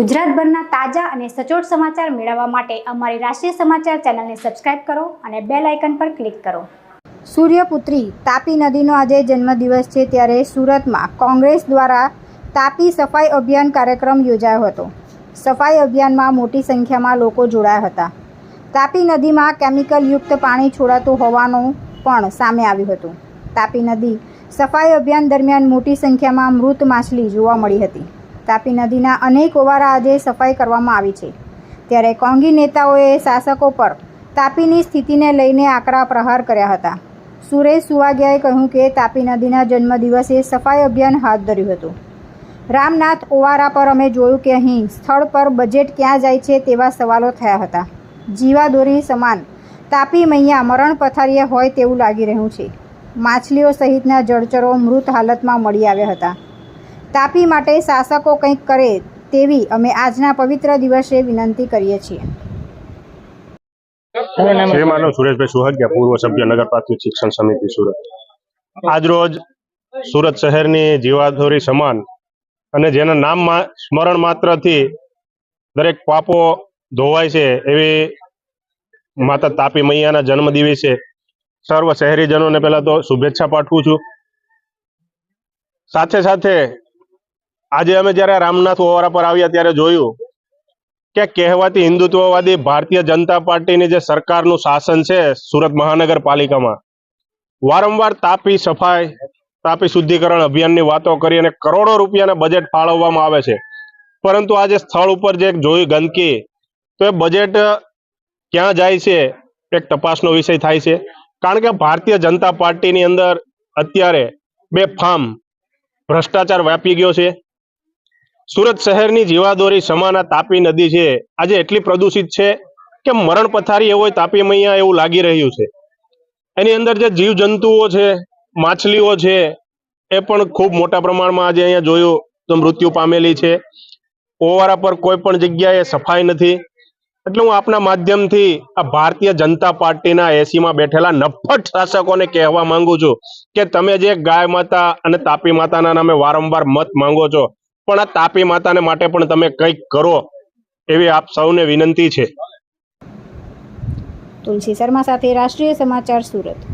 ગુજરાતભરના તાજા અને સચોટ સમાચાર મેળવવા માટે અમારી રાષ્ટ્રીય સમાચાર ચેનલને સબસ્ક્રાઇબ કરો અને બેલ આઇકન પર ક્લિક કરો. સૂર્યપુત્રી, તાપી નદીનો આજે જન્મદિવસ છે ત્યારે સુરતમાં કોંગ્રેસ દ્વારા તાપી સફાઈ અભિયાન કાર્યક્રમ યોજાયો હતો. સફાઈ અભિયાનમાં મોટી સંખ્યામાં લોકો જોડાયા હતા. તાપી નદીમાં કેમિકલયુક્ત પાણી છોડાતું હોવાનું પણ સામે આવ્યું હતું. તાપી નદી સફાઈ અભિયાન દરમિયાન મોટી સંખ્યામાં મૃત માછલી જોવા મળી હતી. તાપી નદીના અનેક ઓવારા આજે સફાઈ કરવામાં આવી છે. ત્યારે કોંગી નેતાઓએ શાસકો પર તાપીની સ્થિતિને લઈને આકરા પ્રહાર કર્યા હતા. સુરેશ સુવાગિયાએ કહ્યું કે તાપી નદીના જન્મદિવસે સફાઈ અભિયાન હાથ ધર્યું હતું. રામનાથ ઓવારા પર અમે જોયું કે અહીં સ્થળ પર બજેટ ક્યાં જાય છે તેવા સવાલો થયા હતા. જીવાદોરી સમાન તાપી મૈયા મરણ પથારીએ હોય તેવું લાગી રહ્યું છે. માછલીઓ સહિતના જળચરો મૃત હાલતમાં મળી આવ્યા હતા. તાપી માટે શાસકો કંઈક કરે તેવી અમે આજના પવિત્ર દિવસે વિનંતી કરીએ છીએ. શ્રી માનવ સુરેશભાઈ સુહાગિયા પૂર્વ સભ્ય નગર પ્રાથમિક શિક્ષણ સમિતિ સુરત. આજરોજ સુરત શહેરની જીવાદોરી સમાન અને જેના નામ મા- સ્મરણ માત્રથી દરેક પાપો ધોવાય છે એવી માતા તાપી મૈયાના જન્મ દિવસે સર્વ શહેરીજનોને પહેલા તો શુભેચ્છા પાઠવું છું. સાથે સાથે આજે અમે જ્યારે રામનાથ ઓવારા પર આવ્યા ત્યારે જોયું કે કહેવાતી હિન્દુત્વવાદી ભારતીય જનતા પાર્ટીની જે સરકારનું શાસન છે સુરત મહાનગરપાલિકામાં, વારંવાર તાપી સફાઈ, તાપી શુદ્ધિકરણ અભિયાનની વાતો કરી અને કરોડો રૂપિયાના બજેટ ફાળવવામાં આવે છે. પરંતુ આજે સ્થળ ઉપર જે જોઈ ગંદકી, તો એ બજેટ ક્યાં જાય છે એક તપાસનો વિષય થાય છે. કારણ કે ભારતીય જનતા પાર્ટીની અંદર અત્યારે બે ફાર્મ ભ્રષ્ટાચાર વ્યાપી ગયો છે. સુરત શહેરની જીવાદોરી સમાના તાપી નદી છે. આજે એટલી પ્રદૂષિત છે કે મરણ પથારી એવો તાપી મૈયા એવું લાગી રહ્યું છે. એની અંદર જે જીવ જંતુઓ છે, માછલીઓ છે, એ પણ ખૂબ મોટા પ્રમાણમાં આજે અહીંયા જોયું તો મૃત્યુ પામેલી છે. ઓવારા પર કોઈ પણ જગ્યાએ સફાઈ નથી. એટલે હું આપના માધ્યમથી આ ભારતીય જનતા પાર્ટીના એસીમાં બેઠેલા નફટ શાસકોને કહેવા માંગુ છું કે તમે જે ગાય માતા અને તાપી માતાના નામે વારંવાર મત માંગો છો પણ આ તાપી માતાને માટે પણ તમે કંઈક કરો એવી આપ સૌને વિનંતી છે. તુલસી શર્મા સાથે રાષ્ટ્રીય સમાચાર સુરત.